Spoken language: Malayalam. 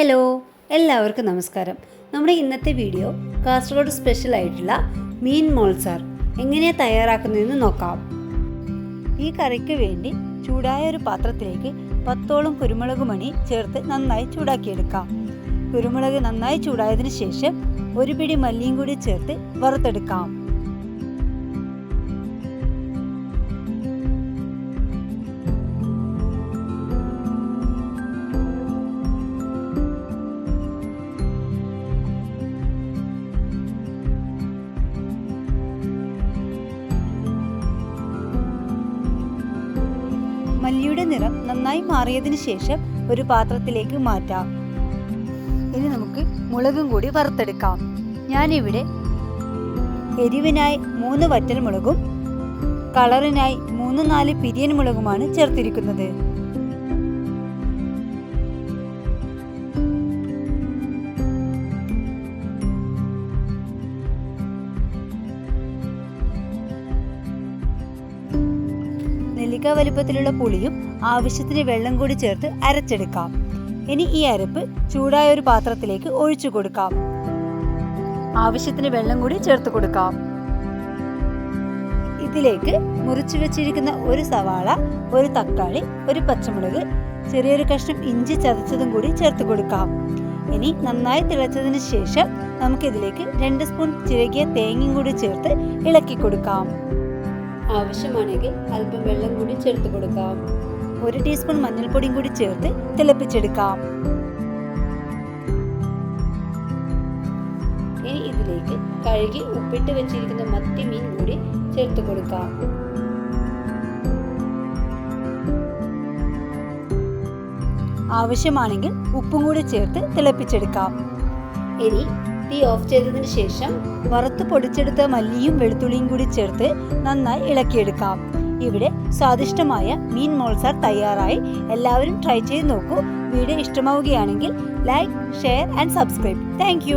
ഹലോ എല്ലാവർക്കും നമസ്കാരം. നമ്മുടെ ഇന്നത്തെ വീഡിയോ കാസർഗോഡ് സ്പെഷ്യൽ ആയിട്ടുള്ള മീൻ മോൾസാർ എങ്ങനെയാണ് തയ്യാറാക്കുന്നതെന്ന് നോക്കാം. ഈ കറിക്ക് വേണ്ടി ചൂടായ ഒരു പാത്രത്തിലേക്ക് പത്തോളം കുരുമുളക് മണി ചേർത്ത് നന്നായി ചൂടാക്കിയെടുക്കാം. കുരുമുളക് നന്നായി ചൂടായതിനു ശേഷം ഒരു പിടി മല്ലിയും കൂടി ചേർത്ത് വറുത്തെടുക്കാം. മല്ലിയുടെ നിറം നന്നായി മാറിയതിനു ശേഷം ഒരു പാത്രത്തിലേക്ക് മാറ്റാം. ഇനി നമുക്ക് മുളകും കൂടി വറുത്തെടുക്കാം. ഞാനിവിടെ എരിവിനായി മൂന്ന് വറ്റൽ മുളകും കളറിനായി മൂന്ന് നാല് പിരിയൻ മുളകുമാണ് ചേർത്തിരിക്കുന്നത്. നെല്ലിക്ക വലുപ്പത്തിലുള്ള പുളിയും ആവശ്യത്തിന് വെള്ളം കൂടി ചേർത്ത് അരച്ചെടുക്കാം. ഇനി ഈ അരപ്പ് ചൂടായ ഒരു പാത്രത്തിലേക്ക് ഒഴിച്ചു കൊടുക്കാം. ആവശ്യത്തിന് വെള്ളം കൂടി ചേർത്ത് കൊടുക്കാം. ഇതിലേക്ക് മുറിച്ചു വെച്ചിരിക്കുന്ന ഒരു സവാള ഒരു തക്കാളി ഒരു പച്ചമുളക് ചെറിയൊരു കഷ്ണം ഇഞ്ചി ചതച്ചതും കൂടി ചേർത്ത് കൊടുക്കാം. ഇനി നന്നായി തിളച്ചതിന് ശേഷം നമുക്കിതിലേക്ക് രണ്ട് സ്പൂൺ ചിരകിയ തേങ്ങയും കൂടി ചേർത്ത് ഇളക്കി കൊടുക്കാം. ആവശ്യമാണെങ്കിൽ അല്പം വെള്ളം കൂടി ചേർത്ത് കൊടുക്കാം. ഒരു ടീസ്പൂൺ മഞ്ഞൾപ്പൊടിയും കൂടി ചേർത്ത് തിളപ്പിച്ചെടുക്കാം. ഇനി ഇതിലേക്ക് കഴുകി ഉപ്പിട്ട് വെച്ചിരിക്കുന്ന മത്തി മീൻ കൂടി ചേർത്ത് കൊടുക്കാം. ആവശ്യമാണെങ്കിൽ ഉപ്പും കൂടി ചേർത്ത് തിളപ്പിച്ചെടുക്കാം. ഇനി തീ ഓഫ് ചെയ്തതിന് ശേഷം വറുത്ത് പൊടിച്ചെടുത്ത മല്ലിയും വെളുത്തുള്ളിയും കൂടി ചേർത്ത് നന്നായി ഇളക്കിയെടുക്കാം. ഇവിടെ സ്വാദിഷ്ടമായ മീൻ മോൾസാർ തയ്യാറായി. എല്ലാവരും ട്രൈ ചെയ്ത് നോക്കൂ. വീഡിയോ ഇഷ്ടമാവുകയാണെങ്കിൽ like share and subscribe. Thank